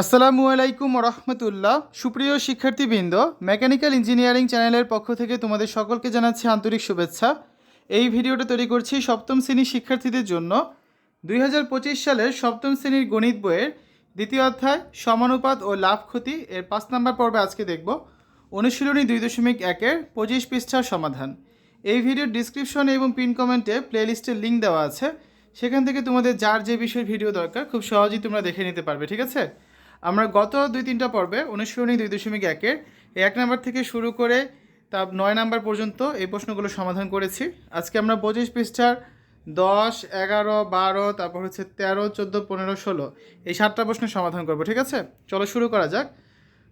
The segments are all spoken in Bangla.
আসসালামু আলাইকুম রহমতুল্লাহ সুপ্রিয় শিক্ষার্থীবৃন্দ, মেকানিক্যাল ইঞ্জিনিয়ারিং চ্যানেলের পক্ষ থেকে তোমাদের সকলকে জানাচ্ছি আন্তরিক শুভেচ্ছা। এই ভিডিওটা তৈরি করছি সপ্তম শ্রেণির শিক্ষার্থীদের জন্য। দুই হাজার পঁচিশ সালের সপ্তম শ্রেণির গণিত বইয়ের দ্বিতীয় অধ্যায়, সমানুপাত ও লাভ ক্ষতি এর পাঁচ নম্বর পর্বে আজকে দেখব। অনুশীলনী দুই দশমিক একের পঁচিশ পৃষ্ঠার সমাধান। এই ভিডিওর ডিসক্রিপশন এবং পিন কমেন্টে প্লেলিস্টের লিঙ্ক দেওয়া আছে। সেখান থেকে তোমাদের যার যে বিষয়ের ভিডিও দরকার, খুব সহজেই তোমরা দেখে নিতে পারবে, ঠিক আছে? আমরা গত দুই তিনটা পর্বে অনুশীলনী দুই দশমিক একের এক নাম্বার থেকে শুরু করে তা নয় নাম্বার পর্যন্ত এই প্রশ্নগুলো সমাধান করেছি। আজকে আমরা পঁচিশ পৃষ্ঠার দশ, এগারো, বারো, তারপর হচ্ছে তেরো, চোদ্দ, পনেরো, ষোলো এই সাতটা প্রশ্নের সমাধান করব, ঠিক আছে? চলো শুরু করা যাক।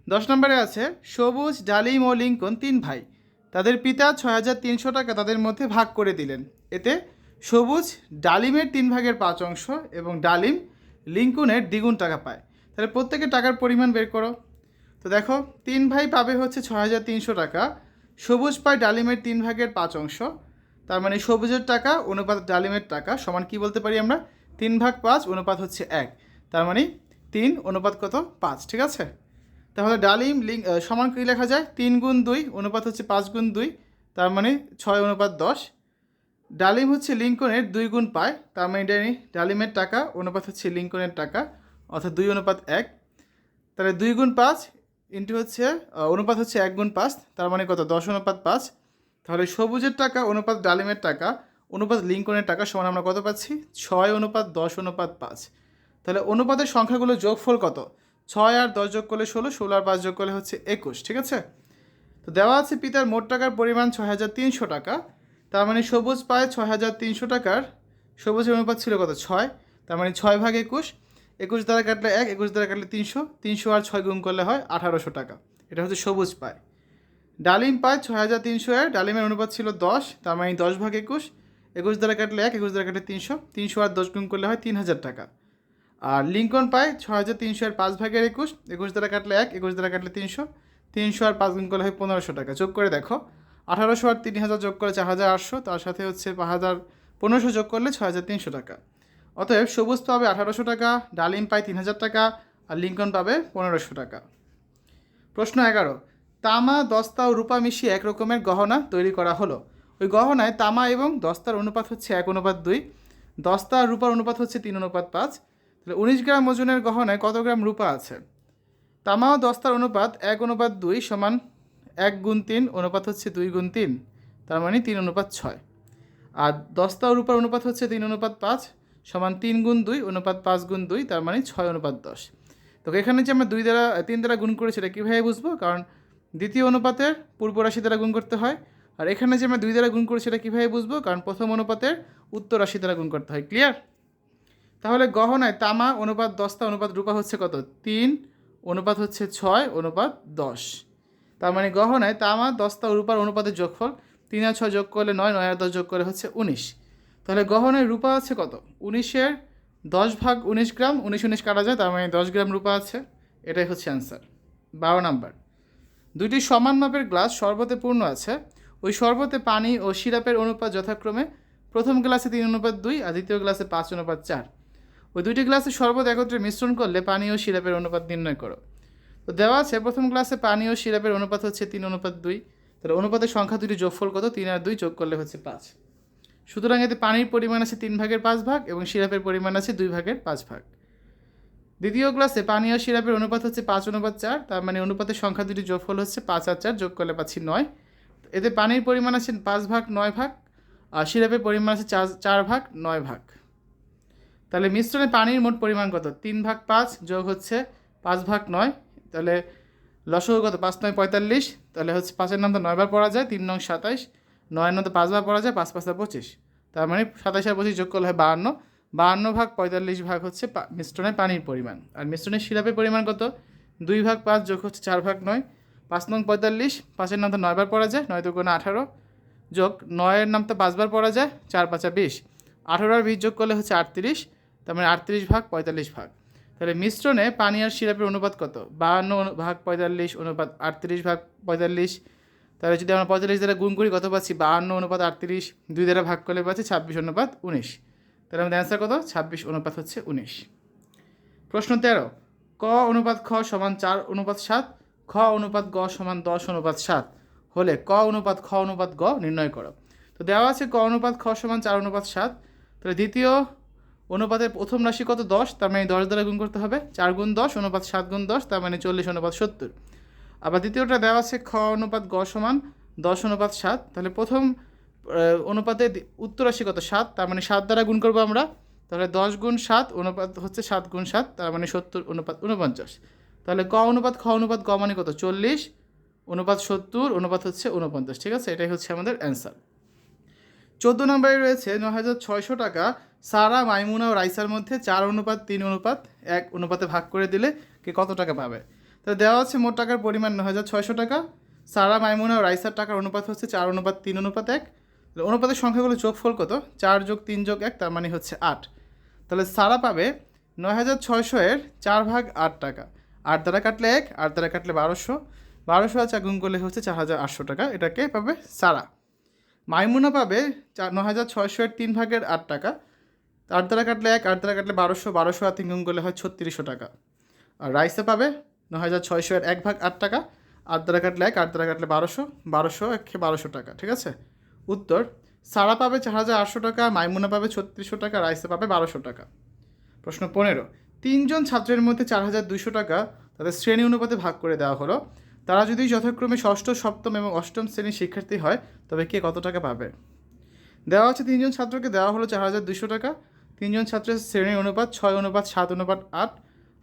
দশ নম্বরে আছে, সবুজ, ডালিম ও লিঙ্কন তিন ভাই, তাদের পিতা ছয় হাজার তিনশো টাকা তাদের মধ্যে ভাগ করে দিলেন। এতে সবুজ, ডালিমের তিন ভাগের পাঁচ অংশ এবং ডালিম, লিঙ্কনের দ্বিগুণ টাকা পায়। তাহলে প্রত্যেকের টাকার পরিমাণ বের করো। তো দেখো, তিন ভাই পাবে হচ্ছে ছ হাজার তিনশো টাকা। সবুজ পায় ডালিমের তিন ভাগের পাঁচ অংশ। তার মানে সবুজের টাকা, অনুপাত ডালিমের টাকা সমান কি বলতে পারি আমরা? তিন ভাগ পাঁচ, অনুপাত হচ্ছে এক। তার মানে তিন, অনুপাত কত? পাঁচ, ঠিক আছে? তাহলে ডালিম লিঙ্ক সমান কী লেখা যায়? তিন গুণ দুই, অনুপাত হচ্ছে পাঁচ গুণ দুই, তার মানে ছয় অনুপাত দশ। ডালিম হচ্ছে লিঙ্কনের দুই গুণ পায় তার মানে ডালিমের টাকা, অনুপাত হচ্ছে লিঙ্কনের টাকা। অর্থাৎ দুই অনুপাত এক, তাহলে দুই গুণ পাঁচ ইন্টু হচ্ছে অনুপাত হচ্ছে এক গুণ পাঁচ, তার মানে কত? দশ অনুপাত পাঁচ। তাহলে সবুজের টাকা অনুপাত ডালিমের টাকা, অনুপাত লিঙ্কনের টাকা সমান আমরা কত পাচ্ছি? ছয় অনুপাত দশ অনুপাত পাঁচ। তাহলে অনুপাতের সংখ্যাগুলো যোগফল কত? ছয় আর দশ যোগ করলে ষোলো ষোলো আর পাঁচ যোগ করলে হচ্ছে একুশ, ঠিক আছে? তো দেওয়া আছে পিতার মোট টাকার পরিমাণ ছয় হাজার তিনশো টাকা, তার মানে সবুজ পায় ছয় হাজার তিনশো টাকার, সবুজের অনুপাত ছিল কত? ছয়, তার মানে ছয় ভাগ একুশ একুশ দ্বারা কাটলে এক, একুশ দ্বারা কাটলে তিনশো তিনশো আর ছয় গুণ করলে হয় আঠারোশো টাকা। এটা হচ্ছে সবুজ পায়। ডালিম পায় ছয় হাজার তিনশো এর, ডালিমের অনুপাত ছিল দশ, তার মানে দশ ভাগ একুশ একুশ দ্বারা কাটলে এক, একুশ দ্বারা কাটলে তিনশো তিনশো আর দশ গুণ করলে হয় তিন হাজার টাকা। আর লিঙ্কন পায় ছয় হাজার তিনশো আর পাঁচ ভাগের একুশ একুশ দ্বারা কাটলে এক, একুশ দ্বারা কাটলে তিনশো তিনশো আর পাঁচ গুণ করলে হয় পনেরোশো টাকা। যোগ করে দেখো, আঠারোশো আর তিন হাজার যোগ করে চার হাজার আটশো, তার সাথে হচ্ছে পাঁচ হাজার পনেরোশো যোগ করলে ছয় হাজার তিনশো টাকা। অতএব সবুজ পাবে আঠারোশো টাকা, ডালিম পায় তিন হাজার টাকা, আর লিঙ্কন পাবে পনেরোশো টাকা। প্রশ্ন এগারো, তামা, দস্তা ও রূপা মিশিয়ে এক রকমের গহনা তৈরি করা হলো। ওই গহনায় তামা এবং দস্তার অনুপাত হচ্ছে এক অনুপাত দুই, দস্তা আর রূপার অনুপাত হচ্ছে তিন অনুপাত পাঁচ। তাহলে উনিশ গ্রাম ওজনের গহনায় কত গ্রাম রূপা আছে? তামা ও দস্তার অনুপাত এক অনুপাত দুই সমান এক গুণ তিন, অনুপাত হচ্ছে দুই গুণ তিন, তার মানে তিন অনুপাত ছয়। আর দস্তা ও রূপার অনুপাত হচ্ছে তিন অনুপাত পাঁচ সমান তিন গুণ দুই অনুপাত পাঁচ গুণ দুই, তার মানে ছয় অনুপাত দশ। তো এখানে যে আমরা দুই দ্বারা, তিন দ্বারা গুণ করেছি, এটা কীভাবে বুঝব? কারণ দ্বিতীয় অনুপাতের পূর্ব রাশি দ্বারা গুণ করতে হয়, আর এখানে যে আমরা দুই দ্বারা গুণ করেছি, এটা কীভাবে বুঝব? কারণ প্রথম অনুপাতের উত্তর রাশি দ্বারা গুণ করতে হয় ক্লিয়ার তাহলে গহনায় তামা অনুপাত দশটা অনুপাত রূপা হচ্ছে কত? তিন, অনুপাত হচ্ছে ছয়, অনুপাত দশ। তার মানে গহনায় তামা দশটা রূপার অনুপাতের যোগফল তিন আর ছয় যোগ করলে নয় নয় আর দশ যোগ করলে হচ্ছে উনিশ। তাহলে গহনের রূপা আছে কত? উনিশের দশ ভাগ উনিশ গ্রাম, উনিশ উনিশ কাটা যায়, তার মানে দশ গ্রাম রূপা আছে। এটাই হচ্ছে অ্যান্সার বারো নাম্বার। দুইটি সমান মাপের গ্লাস শরবতে পূর্ণ আছে। ওই শরবতে পানি ও সিরাপের অনুপাত যথাক্রমে প্রথম গ্লাসে তিন অনুপাত দুই আর দ্বিতীয় গ্লাসে পাঁচ অনুপাত চার। ওই দুইটি গ্লাসে শরবত একত্রে মিশ্রণ করলে পানি ও সিরাপের অনুপাত নির্ণয় করো। তো দেওয়া আছে, প্রথম গ্লাসে পানি ও সিরাপের অনুপাত হচ্ছে তিন অনুপাত দুই। তাহলে অনুপাতের সংখ্যা দুটি যোগফল কত? তিন আর দুই যোগ করলে হচ্ছে পাঁচ। সুতরাং এতে পানির পরিমাণ আছে তিন ভাগের পাঁচ ভাগ এবং সিরাপের পরিমাণ আছে দুই ভাগের পাঁচ ভাগ। দ্বিতীয় গ্লাসে পানি ও সিরাপের অনুপাত হচ্ছে পাঁচ অনুপাত চার, তার মানে অনুপাতের সংখ্যা দুটি যোগফল হচ্ছে পাঁচ আর চার যোগ করলে পাচ্ছি নয়। এতে পানির পরিমাণ আছে পাঁচ ভাগ, নয় ভাগ, আর সিরাপের পরিমাণ আছে চার চার ভাগ, নয় ভাগ। তাহলে মিশ্রণে পানির মোট পরিমাণ কত? তিন ভাগ পাঁচ যোগ হচ্ছে পাঁচ ভাগ নয়। তাহলে লসগু কত পাঁচ নয় পঁয়তাল্লিশ, তাহলে হচ্ছে পাঁচের নাম তো নয়বার পড়া যায়, তিন নং সাতাইশ। নয়ের নাম তো পাঁচবার পড়া যায়, পাঁচ পাঁচটা পঁচিশ। তার মানে সাতাইশ আর পঁচিশ যোগ করলে হয় বাহান্ন। বাহান্ন ভাগ পঁয়তাল্লিশ ভাগ হচ্ছে মিশ্রণে পানির পরিমাণ। আর মিশ্রণের সিরাপের পরিমাণ কত? দুই ভাগ পাঁচ যোগ হচ্ছে চার ভাগ নয়। পাঁচ নং পঁয়তাল্লিশ, পাঁচের নাম তো নয়বার পড়া যায় নয় কোনো আঠারো। যোগ নয়ের নাম তো পাঁচবার পড়া যায়, চার পাঁচা বিশ। আঠারো আর বিশ যোগ করলে হচ্ছে আটত্রিশ, তার মানে আটত্রিশ ভাগ পঁয়তাল্লিশ ভাগ। তাহলে মিশ্রণে পানি আর সিরাপের অনুপাত কত? বাহান্ন ভাগ পঁয়তাল্লিশ অনুপাত আটত্রিশ ভাগ পঁয়তাল্লিশ তাহলে যদি আমরা পঁয়তাল্লিশ দ্বারা গুণ করি, কত পাচ্ছি? বাহান্ন অনুপাত আটত্রিশ, দুই দ্বারা ভাগ করলে পাচ্ছি ছাব্বিশ অনুপাত উনিশ। তাহলে আমাদের অ্যান্সার কত? ছাব্বিশ অনুপাত হচ্ছে উনিশ। প্রশ্ন তেরো, ক অনুপাত খ সমান চার অনুপাত সাত, খ অনুপাত গ সমান দশ অনুপাত সাত। হলে ক অনুপাত খ অনুপাত গ নির্ণয় করো। তো দেওয়া আছে ক অনুপাত খ সমান চার অনুপাত সাত। তাহলে দ্বিতীয় অনুপাতের প্রথম রাশি কত? দশ, তার মানে দশ দ্বারা গুণ করতে হবে। চার গুণ দশ, অনুপাত সাত গুণ দশ, তার মানে চল্লিশ অনুপাত সত্তর। আবার দ্বিতীয়টা দেওয়া আছে খ অনুপাত গ সমান দশ অনুপাত সাত। তাহলে প্রথম অনুপাতে দি- উত্তর রাশি কত সাত, তার মানে সাত দ্বারা গুণ করব আমরা। তাহলে দশ গুণ সাত, অনুপাত হচ্ছে সাত গুণ সাত, তার মানে সত্তর, অনুপাত উনপঞ্চাশ তাহলে ক অনুপাত, খ অনুপাত, গ মানে কত? চল্লিশ। অনুপাত সত্তর, অনুপাত হচ্ছে উনপঞ্চাশ ঠিক আছে? এটাই হচ্ছে আমাদের অ্যান্সার। চোদ্দ নম্বরে রয়েছে ন হাজার ছয়শো টাকা। সারা, মাইমুনা ও রাইসার মধ্যে চার অনুপাত, তিন অনুপাত, এক অনুপাতে ভাগ করে দিলে কে কত টাকা পাবে? তো দেওয়া আছে মোট টাকার পরিমাণ ন হাজার ছয়শো টাকা। সারা মাইমুনা রাইসার টাকার অনুপাত হচ্ছে চার অনুপাত তিন অনুপাত এক। অনুপাতের সংখ্যাগুলো যোগফল কত? চার যোগ তিন যোগ এক, তার মানে হচ্ছে আট। তাহলে সারা পাবে নয় হাজার ছয়শো এর চার ভাগ আট টাকা। আট দ্বারা কাটলে এক, আট দ্বারা কাটলে বারোশো। বারোশো আর চার গুণ করলে হচ্ছে চার হাজার আটশো টাকা। এটাকে পাবে সারা। মাইমুনা পাবে চার ন হাজার ছয়শো এর তিন ভাগের আট টাকা। আট দ্বারা কাটলে এক, আট দ্বারা কাটলে বারোশো। বারোশো আর তিন গুণ করলে হয় ছত্রিশশো টাকা। আর রাইসে পাবে ন হাজার ছয়শো এর এক ভাগ আট টাকা, আট দ্বারা কাটলে এক, আট দ্বারা কাটলে বারোশো বারোশো একে বারোশো টাকা, ঠিক আছে? উত্তর, সারা পাবে চার হাজার আটশো টাকা, মাইমুনা পাবে ছত্রিশশো টাকা, রাইসে পাবে বারোশো টাকা। প্রশ্ন পনেরো, তিনজন ছাত্রের মধ্যে চার হাজার দুশো টাকা তাদের শ্রেণি অনুপাতে ভাগ করে দেওয়া হলো। তারা যদি যথাক্রমে ষষ্ঠ, সপ্তম এবং অষ্টম শ্রেণির শিক্ষার্থী হয়, তবে কে কত টাকা পাবে? দেওয়া হচ্ছে তিনজন ছাত্রকে, দেওয়া হলো চার হাজার দুশো টাকা। তিনজন ছাত্রের শ্রেণির অনুপাত ছয়, অনুপাত সাত, অনুপাত আট।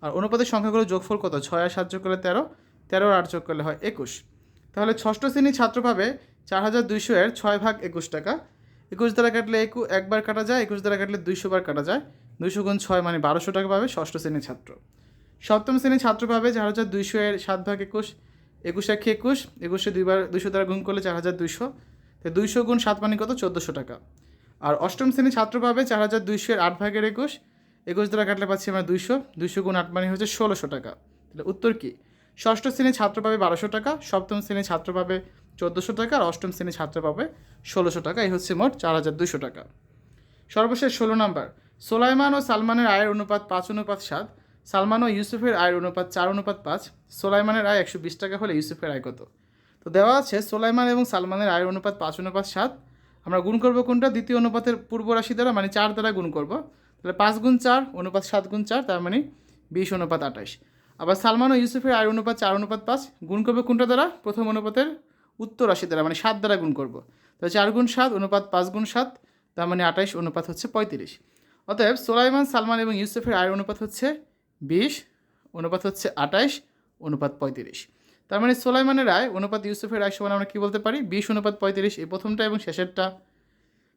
আর অনুপাতের সংখ্যাগুলো যোগফল কত? ছয় আর সাত যোগ করলে তেরো তেরো আর আট যোগ করলে হয় একুশ। তাহলে ষষ্ঠ শ্রেণির ছাত্র পাবে চার হাজার দুইশো এর ছয় ভাগ একুশ টাকা। একুশ দ্বারা কাটলে একু একবার কাটা যায়, একুশ দ্বারা কাটলে দুইশো বার কাটা যায়। দুইশো গুণ ছয় মানে বারোশো টাকা পাবে ষষ্ঠ শ্রেণির ছাত্র। সপ্তম শ্রেণির ছাত্র পাবে চার হাজার দুইশো এর সাত ভাগ একুশ একুশ একে একুশ, একুশে দুইবার দুইশো দ্বারা গুণ করলে চার হাজার দুইশো। তো দুইশো গুণ সাত মানে কত? চোদ্দোশো টাকা। আর অষ্টম শ্রেণির ছাত্র পাবে চার হাজার দুইশো এর আট ভাগের একুশ একুশ দ্বারা কাটলে পাচ্ছি আমরা দুইশো। দুইশো গুণ আট মানে হচ্ছে ষোলোশো টাকা। তাহলে উত্তর কি? ষষ্ঠ শ্রেণির ছাত্র পাবে বারোশো টাকা, সপ্তম শ্রেণির ছাত্র পাবে চোদ্দোশো টাকা, আর অষ্টম শ্রেণির ছাত্র পাবে ষোলোশো টাকা। এই হচ্ছে মোট চার হাজার দুশো টাকা। সর্বশেষ ষোলো নম্বর। সোলাইমান ও সালমানের আয়ের অনুপাত পাঁচ, অনুপাত সাত। সালমান ও ইউসুফের আয়ের অনুপাত চার, অনুপাত পাঁচ। সোলাইমানের আয় একশো বিশ টাকা হলে ইউসুফের আয় কত? তো দেওয়া আছে সোলাইমান এবং সালমানের আয়ের অনুপাত পাঁচ, অনুপাত সাত। আমরা গুণ করব কোনটা? দ্বিতীয় অনুপাতের পূর্ব রাশি দ্বারা মানে চার দ্বারা গুণ করব। তাহলে পাঁচ গুণ চার, অনুপাত সাত গুণ চার, তার মানে বিশ, অনুপাত আঠাশ। আবার সালমান ও ইউসুফের আয় অনুপাত চার, অনুপাত পাঁচ, গুণ করবে কোনটা দ্বারা? প্রথম অনুপাতের উত্তর রাশি দ্বারা মানে সাত দ্বারা গুণ করব। তাহলে চার গুণ সাত, অনুপাত পাঁচ গুণ সাত, তার মানে আঠাইশ অনুপাত হচ্ছে পঁয়ত্রিশ। অতএব সোলাইমান, সালমান এবং ইউসুফের আয়ের অনুপাত হচ্ছে বিশ, অনুপাত হচ্ছে আঠাইশ অনুপাত পঁয়ত্রিশ। তার মানে সোলাইমানের আয়, অনুপাত ইউসুফের আয় সমান আমরা কী বলতে পারি? বিশ, অনুপাত পঁয়ত্রিশ, এই প্রথমটা এবং শেষেরটা।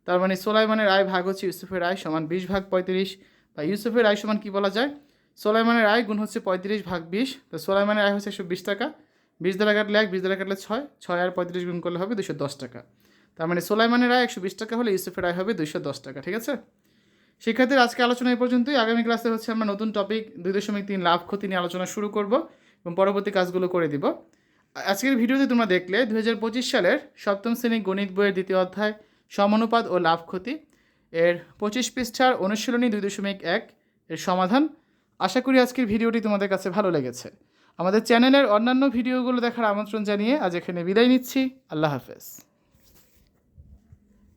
তার মানে সোলাইমানের আয় ভাগ হচ্ছে ইউসুফের আয় সমান বিশ ভাগ পঁয়ত্রিশ। বা ইউসুফের আয় সমান কী বলা যায়? সোলাইমানের আয় গুণ হচ্ছে পঁয়ত্রিশ ভাগ বিশ। তো সোলাইমানের আয় হচ্ছে একশো বিশ টাকা। বিশ দ্বারা কাটলে এক, বিশ দ্বারা কাটলে ছয়। ছয় আর পঁয়ত্রিশ গুণ করলে হবে দুশো দশ টাকা। তার মানে সোলাইমানের আয় একশো বিশ টাকা হলে ইউসুফের আয় হবে দুশো দশ টাকা, ঠিক আছে? শিক্ষার্থীর আজকে আলোচনা এই পর্যন্তই। আগামী ক্লাসে হচ্ছে আমরা নতুন টপিক দুই দশমিক তিন লাভ ক্ষতি নিয়ে আলোচনা শুরু করব এবং পরবর্তী কাজগুলো করে দিব। আজকের ভিডিওতে তোমরা দেখলে দু হাজার পঁচিশ সালের সপ্তম শ্রেণি গণিত বইয়ের দ্বিতীয় অধ্যায় সমানুপাত ও লাভ ক্ষতি। এর পঁচিশ পৃষ্ঠার অনুশীলনী দুই দশমিক এক এর সমাধান। আশা করি আজকের ভিডিওটি তোমাদের কাছে ভালো লেগেছে। আমাদের চ্যানেলের অন্যান্য ভিডিওগুলো দেখার আমন্ত্রণ জানিয়ে আজ এখানে বিদায় নিচ্ছি। আল্লাহ হাফেজ।